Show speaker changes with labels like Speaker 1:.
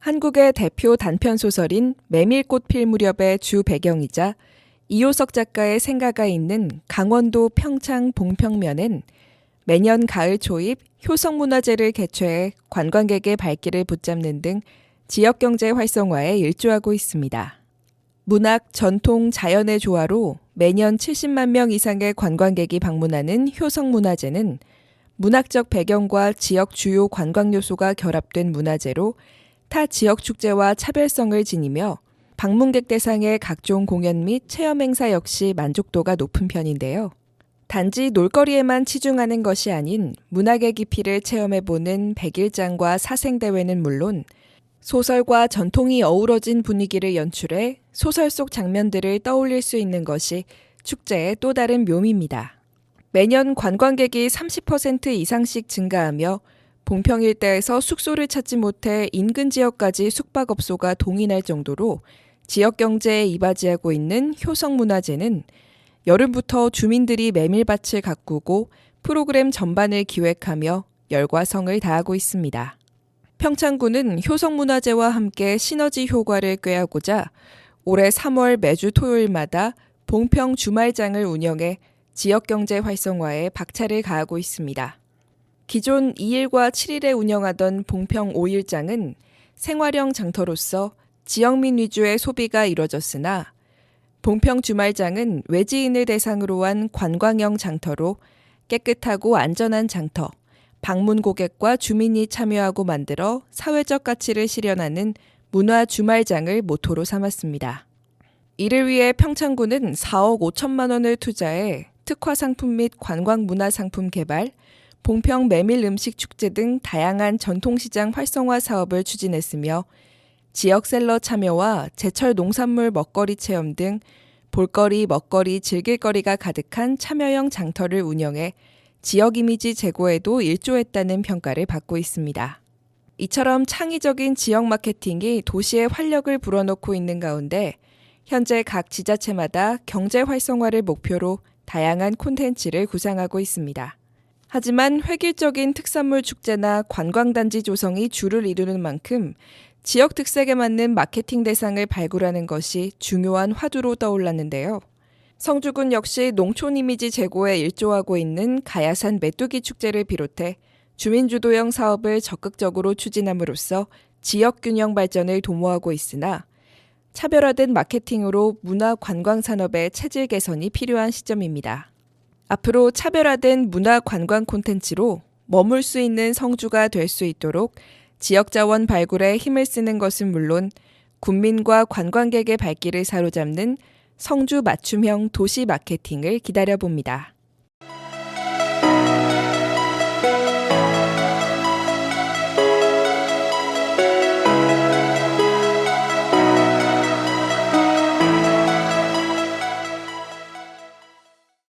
Speaker 1: 한국의 대표 단편 소설인 메밀꽃 필 무렵의 주 배경이자 이호석 작가의 생가가 있는 강원도 평창 봉평면엔 매년 가을 초입 효성문화제를 개최해 관광객의 발길을 붙잡는 등 지역 경제 활성화에 일조하고 있습니다. 문학, 전통, 자연의 조화로 매년 70만 명 이상의 관광객이 방문하는 효성문화제는 문학적 배경과 지역 주요 관광 요소가 결합된 문화제로 타 지역 축제와 차별성을 지니며 방문객 대상의 각종 공연 및 체험 행사 역시 만족도가 높은 편인데요. 단지 놀거리에만 치중하는 것이 아닌 문학의 깊이를 체험해보는 백일장과 사생대회는 물론 소설과 전통이 어우러진 분위기를 연출해 소설 속 장면들을 떠올릴 수 있는 것이 축제의 또 다른 묘미입니다. 매년 관광객이 30% 이상씩 증가하며 봉평 일대에서 숙소를 찾지 못해 인근 지역까지 숙박업소가 동인할 정도로 지역 경제에 이바지하고 있는 효성문화제는 여름부터 주민들이 메밀밭을 가꾸고 프로그램 전반을 기획하며 열과 성을 다하고 있습니다. 평창군은 효성문화제와 함께 시너지 효과를 꾀하고자 올해 3월 매주 토요일마다 봉평 주말장을 운영해 지역 경제 활성화에 박차를 가하고 있습니다. 기존 2일과 7일에 운영하던 봉평 5일장은 생활형 장터로서 지역민 위주의 소비가 이뤄졌으나 봉평 주말장은 외지인을 대상으로 한 관광형 장터로 깨끗하고 안전한 장터, 방문 고객과 주민이 참여하고 만들어 사회적 가치를 실현하는 문화 주말장을 모토로 삼았습니다. 이를 위해 평창군은 4억 5천만 원을 투자해 특화 상품 및 관광 문화 상품 개발, 봉평 메밀 음식 축제 등 다양한 전통시장 활성화 사업을 추진했으며 지역 셀러 참여와 제철 농산물 먹거리 체험 등 볼거리, 먹거리, 즐길거리가 가득한 참여형 장터를 운영해 지역 이미지 제고에도 일조했다는 평가를 받고 있습니다. 이처럼 창의적인 지역 마케팅이 도시에 활력을 불어넣고 있는 가운데 현재 각 지자체마다 경제 활성화를 목표로 다양한 콘텐츠를 구상하고 있습니다. 하지만 획일적인 특산물 축제나 관광단지 조성이 주를 이루는 만큼 지역 특색에 맞는 마케팅 대상을 발굴하는 것이 중요한 화두로 떠올랐는데요. 성주군 역시 농촌 이미지 제고에 일조하고 있는 가야산 메뚜기 축제를 비롯해 주민주도형 사업을 적극적으로 추진함으로써 지역 균형 발전을 도모하고 있으나 차별화된 마케팅으로 문화 관광 산업의 체질 개선이 필요한 시점입니다. 앞으로 차별화된 문화 관광 콘텐츠로 머물 수 있는 성주가 될 수 있도록 지역 자원 발굴에 힘을 쓰는 것은 물론 국민과 관광객의 발길을 사로잡는 성주 맞춤형 도시 마케팅을 기다려봅니다.